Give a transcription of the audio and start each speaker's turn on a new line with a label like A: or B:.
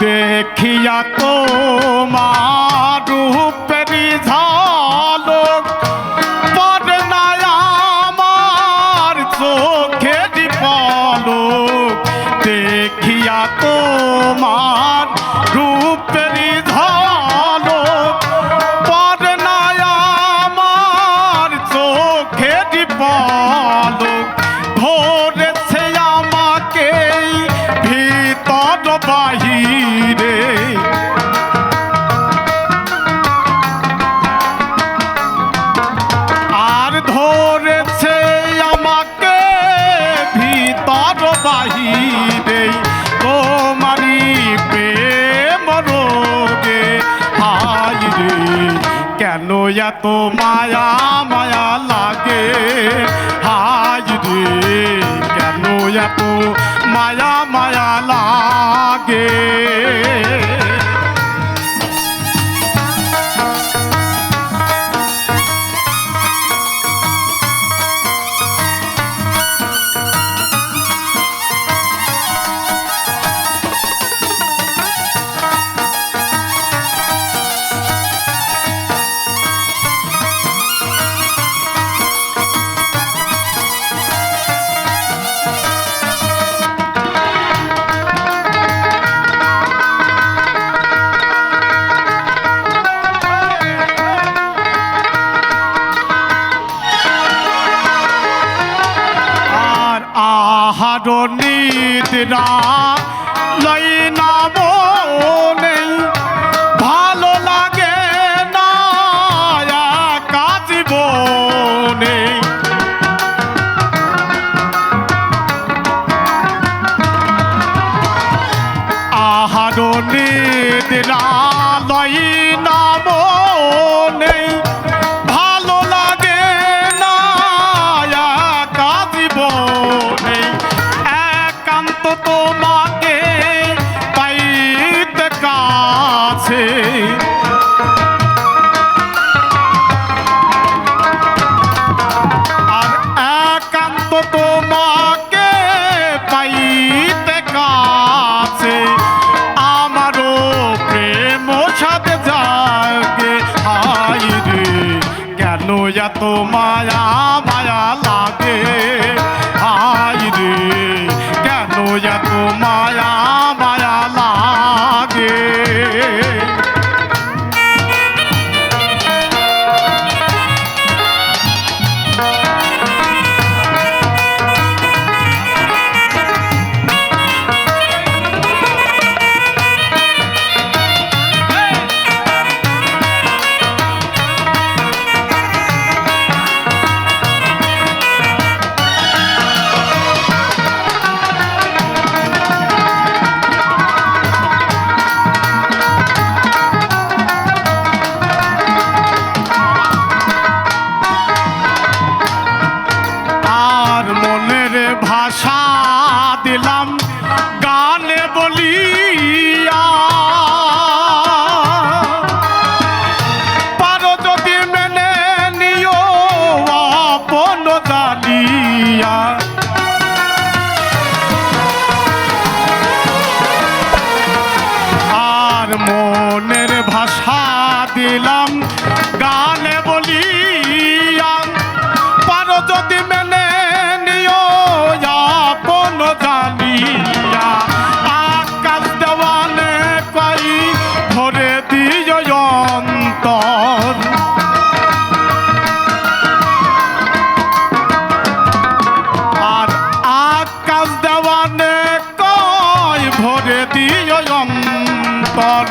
A: দেখিয়া তোমার রূপেরি না আমার চোখের দেখিয়া তোমার ভিতর বাহিরে কেন এত মায়া মায়া লাগে হাই রে কেন এত মায়া মায়া লাগে আহার নিদ্রা লই না মনে ভালো লাগে না কাজ বনে। আহার নিদ্রা লই না মনে তো tuya. যদি মেনে নিও আপন জানিয়া। আকাশ দেওয়ানে কই ধরে দিও অন্তর। আর আকাশ দেওয়ানে কয় ভরে দিও অন্তর।